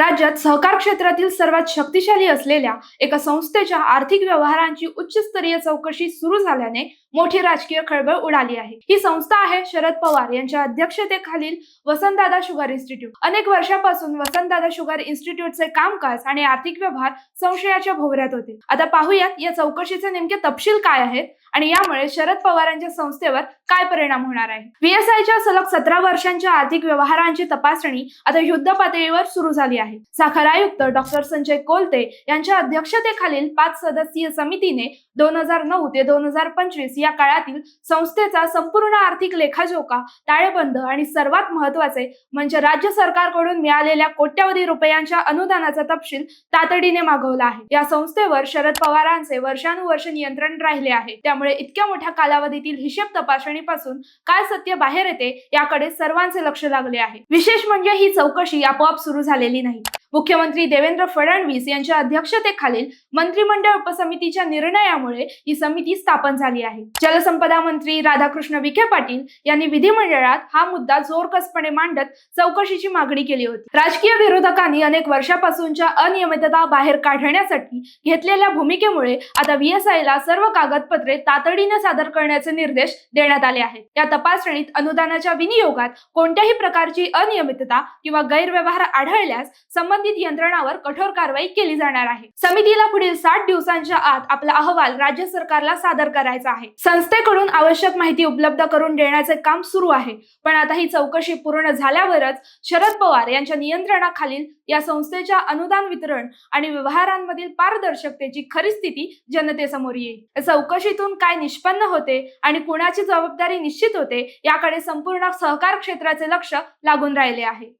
राज्यात सहकार क्षेत्रातील सर्वात शक्तिशाली असलेल्या एका संस्थेच्या आर्थिक व्यवहारांची उच्चस्तरीय चौकशी सुरू झाल्याने मोठी राजकीय खळबळ उडाली आहे. ही संस्था आहे शरद पवार यांच्या अध्यक्षतेखालील वसंतदादा शुगर इन्स्टिट्यूट. अनेक वर्षापासून वसंतदादा शुगर इन्स्टिट्यूटचे कामकाज आणि आर्थिक व्यवहार संशयाच्या भोवऱ्यात होते. आता पाहूयात या चौकशीचे नेमके तपशील काय आहेत आणि यामुळे शरद पवारांच्या संस्थेवर काय परिणाम होणार आहे? व्हीएसआयच्या सलग सतरा वर्षांच्या आर्थिक व्यवहारांची तपासणी आता युद्ध पातळीवर सुरू झाली आहे. साखर आयुक्त डॉक्टर संजय कोलते यांच्या अध्यक्षतेखालील पाच सदस्यीय समितीने दोन हजार नऊ ते दोन हजार पंचवीस या काळातील संस्थेचा संपूर्ण आर्थिक लेखाजोखा ताळेबंद आणि सर्वात महत्त्वाचे म्हणजे राज्य सरकारकडून मिळालेल्या कोट्यवधी रुपयांच्या अनुदानाचा तपशील तातडीने मागवला आहे. या संस्थेवर शरद पवारांचे वर्षानुवर्ष नियंत्रण राहिले आहे. त्यामुळे इतक्या मोठ्या कालावधीतील हिशेब तपासणीपासून काय सत्य बाहेर येते याकडे सर्वांचे लक्ष लागले आहे. विशेष म्हणजे ही चौकशी आपोआप सुरू झालेली नाही. मुख्यमंत्री देवेंद्र फडणवीस यांच्या अध्यक्षतेखालील मंत्रिमंडळ उपसमितीच्या निर्णयामुळे ही समिती स्थापन झाली आहे. जलसंपदा मंत्री राधाकृष्ण विखे पाटील यांनी विधिमंडळात हा मुद्दा जोरकसपणे मांडत चौकशीची मागणी केली होती. राजकीय विरोधकांनी अनेक वर्षापासूनच्या अनियमितता बाहेर काढण्यासाठी घेतलेल्या भूमिकेमुळे आता व्हीएसआयला ला सर्व कागदपत्रे तातडीने सादर करण्याचे निर्देश देण्यात आले आहेत. या तपासणीत अनुदानाच्या विनियोगात कोणत्याही प्रकारची अनियमितता किंवा गैरव्यवहार आढळल्यास संबंधित यंत्रणावर कठोर कारवाई केली जाणार आहे. समितीला पुढील साठ दिवसांच्या आत आपला अहवाल राज्य सरकारला सादर करायचा आहे. संस्थेकडून आवश्यक माहिती उपलब्ध करून देण्याचे काम सुरू आहे. पण आता ही चौकशी पूर्ण झाल्यावरच शरद पवार यांच्या नियंत्रणाखालील या संस्थेच्या अनुदान वितरण आणि व्यवहारांमधील पारदर्शकतेची खरी स्थिती जनतेसमोर येईल. चौकशीतून काय निष्पन्न होते आणि कुणाची जबाबदारी निश्चित होते याकडे संपूर्ण सहकार क्षेत्राचे लक्ष लागून राहिले आहे.